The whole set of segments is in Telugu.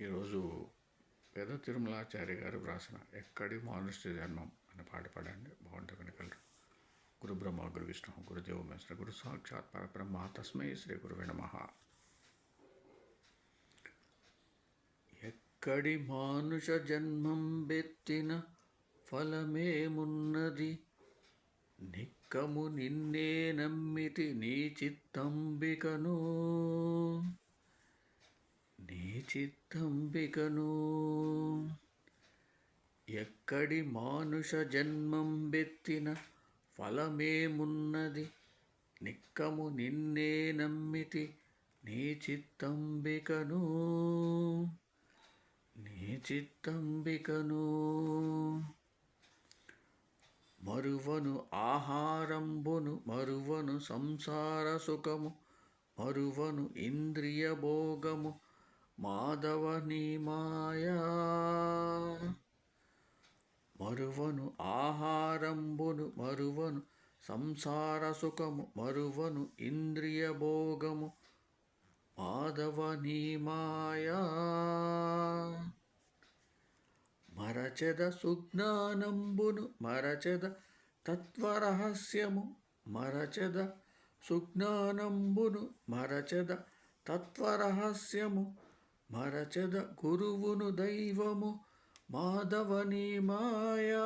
ఈరోజు పెద్ద తిరుమలాచార్య గారు వ్రాసిన ఎక్కడి మానుష్య జన్మం అనే పాట పాడండి. బాగుంటుంది వినగలరు గురు బ్రహ్మ గురు విష్ణు గురుదేవ మేశ్వర గురు సాక్షాత్ పరబ్రహ్మ తస్మై శ్రీ గురువే నమ. ఎక్కడి మానుష జన్మం బెత్తిన ఫలమేమున్నది? నిక్కము నిన్నే నమ్మితి నీ చిత్తంబికను. నీ చిత్తంబికను ఎక్కడి మానుష జన్మం బెత్తిన ఫలమేమున్నది? నిక్కము నిన్నే నమ్మితి నీ చిత్తంబికను. నీ చిత్తంబికను మరువను ఆహారంబును మరువను సంసార సుఖము మరువను ఇంద్రియ భోగము మాధవ నీ మాయా. మరువను ఆహారంబును మరువను సంసార సుఖము మరువను ఇంద్రియ భోగము. మాధవ నీ మాయా. మరచెద సుజ్ఞానంబును మరచెద తత్వరహస్యము. మరచెద సుజ్ఞానంబును మరచెద తత్వరహస్యము. మరచద గురువును దైవము మాధవని మాయా.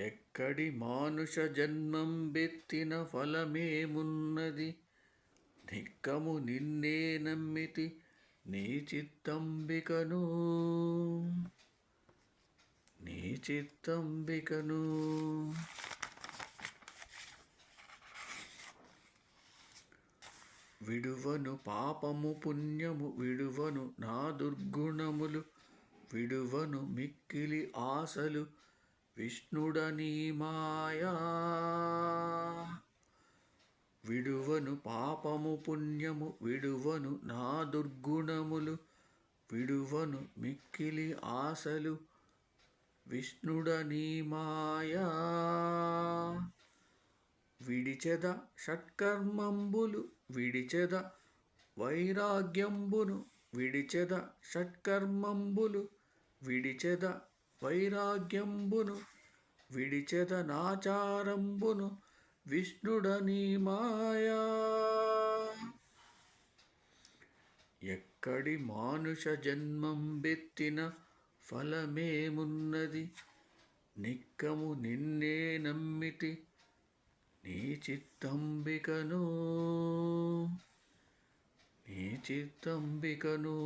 ఎక్కడి మానుష జన్మం బెత్తిన ఫలమేమున్నది? నిక్కము నిన్నే నమ్మితి నీ చిత్తంబికను. నీ చిత్తంబికను. విడువను పాపము పుణ్యము విడువను నా దుర్గుణములు విడువను మిక్కిలి ఆశలు విష్ణుడని మాయా. విడువను పాపము పుణ్యము విడువను నా దుర్గుణములు విడువను మిక్కిలి ఆశలు విష్ణుడని మాయా. విడిచెద షట్కర్మంబులు విడిచెద వైరాగ్యంబును విడిచెద షట్కర్మంబులు విడిచెద వైరాగ్యంబును విడిచెద నాచారంబును విష్ణుడని మాయా. ఎక్కడి మానుష జన్మం బెత్తిన ఫలమేమున్నది? నిక్కము నిన్నే నమ్మితి నీ చిత్తంబికను నీ చిత్తంబికను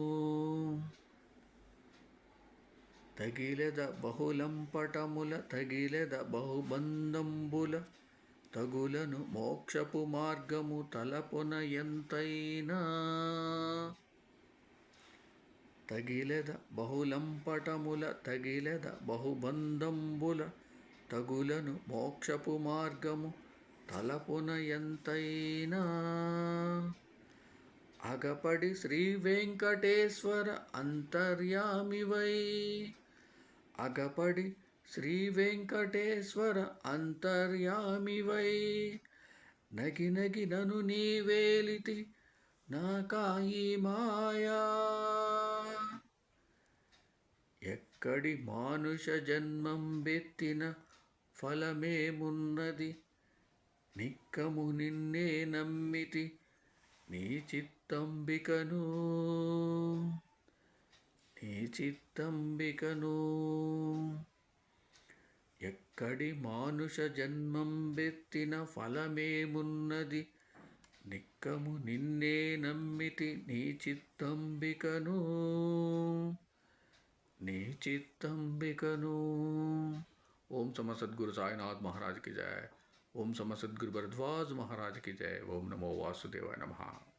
తగిలెద బహులంపటముల తగిలెద బహుబంధంబుల తగులను మోక్షపు మార్గము తలపున ఎంతైనా. తగిలెద బహులంపటముల తగిలెద బహుబంధంబుల తగులను మోక్షపు మార్గము తలపున ఎంతైనా అగపడి శ్రీ వెంకటేశ్వర అంతర్యామివై. అగపడి శ్రీ వెంకటేశ్వర అంతర్యామివై. నగి నగి నను నీవేలితి నా కాయి మాయా. ఎక్కడి మానుష జన్మం బెత్తిన ఫలమేమున్నది? నిక్కము నిన్నే నమ్మితి నీ చిత్తంబికను. నీ చిత్తంబికను. ఎక్కడి మానుష జన్మంబెత్తిన ఫలమేమున్నది? నిక్కము నిన్నే నమ్మితి నీ చిత్తంబికను. నీ చిత్తంబికను. ఓం సమసద్గురు సాయినాథ్ మహారాజ్కి ओम समसदगुरु भरद्वाज महाराज की जय। ओम नमो वासुदेवाय नमः।